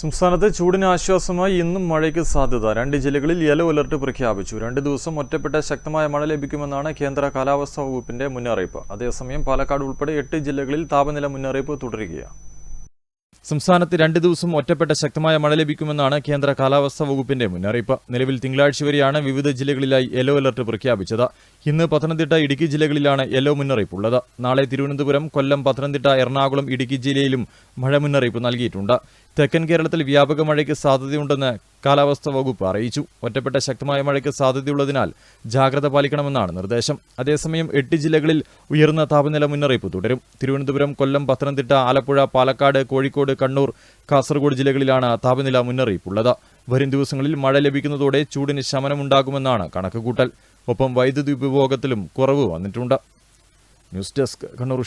സംസ്ഥാനത്ത് ചൂടിന് ആശ്വാസമായി ഇന്നും മഴയ്ക്ക് സാധ്യത. രണ്ട് ജില്ലകളിൽ യെല്ലോ അലർട്ട് പ്രഖ്യാപിച്ചു. രണ്ട് ദിവസം ഒറ്റപ്പെട്ട ശക്തമായ മഴ ലഭിക്കുമെന്നാണ് കേന്ദ്ര കാലാവസ്ഥാ വകുപ്പിന്റെ മുന്നറിയിപ്പ്. അതേസമയം പാലക്കാട് ഉൾപ്പെടെ എട്ട് ജില്ലകളിൽ താപനില മുന്നറിയിപ്പ് തുടരുകയാണ്. സംസ്ഥാനത്ത് രണ്ട് ദിവസം ഒറ്റപ്പെട്ട ശക്തമായ മഴ ലഭിക്കുമെന്നാണ് കേന്ദ്ര കാലാവസ്ഥാ വകുപ്പിന്റെ മുന്നറിയിപ്പ്. നിലവിൽ തിങ്കളാഴ്ച വരെയാണ് വിവിധ ജില്ലകളിലായി യെല്ലോ അലർട്ട് പ്രഖ്യാപിച്ചത്. ഇന്ന് പത്തനംതിട്ട ഇടുക്കി ജില്ലകളിലാണ് യെല്ലോ മുന്നറിയിപ്പുള്ളത്. നാളെ തിരുവനന്തപുരം കൊല്ലം പത്തനംതിട്ട എറണാകുളം ഇടുക്കി ജില്ലയിലും മഴ മുന്നറിയിപ്പ് നൽകിയിട്ടുണ്ട്. തെക്കൻ കേരളത്തിൽ വ്യാപക മഴയ്ക്ക് സാധ്യതയുണ്ടെന്ന് കാലാവസ്ഥാ വകുപ്പ് അറിയിച്ചു. ഒറ്റപ്പെട്ട ശക്തമായ മഴയ്ക്ക് സാധ്യതയുള്ളതിനാൽ ജാഗ്രത പാലിക്കണമെന്നാണ് നിർദ്ദേശം. അതേസമയം എട്ട് ജില്ലകളിൽ ഉയർന്ന താപനില മുന്നറിയിപ്പ് തുടരും. തിരുവനന്തപുരം കൊല്ലം പത്തനംതിട്ട ആലപ്പുഴ പാലക്കാട് കോഴിക്കോട് കണ്ണൂർ കാസർഗോഡ് ജില്ലകളിലാണ് താപനില മുന്നറിയിപ്പുള്ളത്. വരും ദിവസങ്ങളിൽ മഴ ലഭിക്കുന്നതോടെ ചൂടിന് ശമനമുണ്ടാകുമെന്നാണ് കണക്കുകൂട്ടൽ. ഒപ്പം വൈദ്യുതി ഉപഭോഗത്തിലും കുറവ് വന്നിട്ടുണ്ട്. News desk Kannur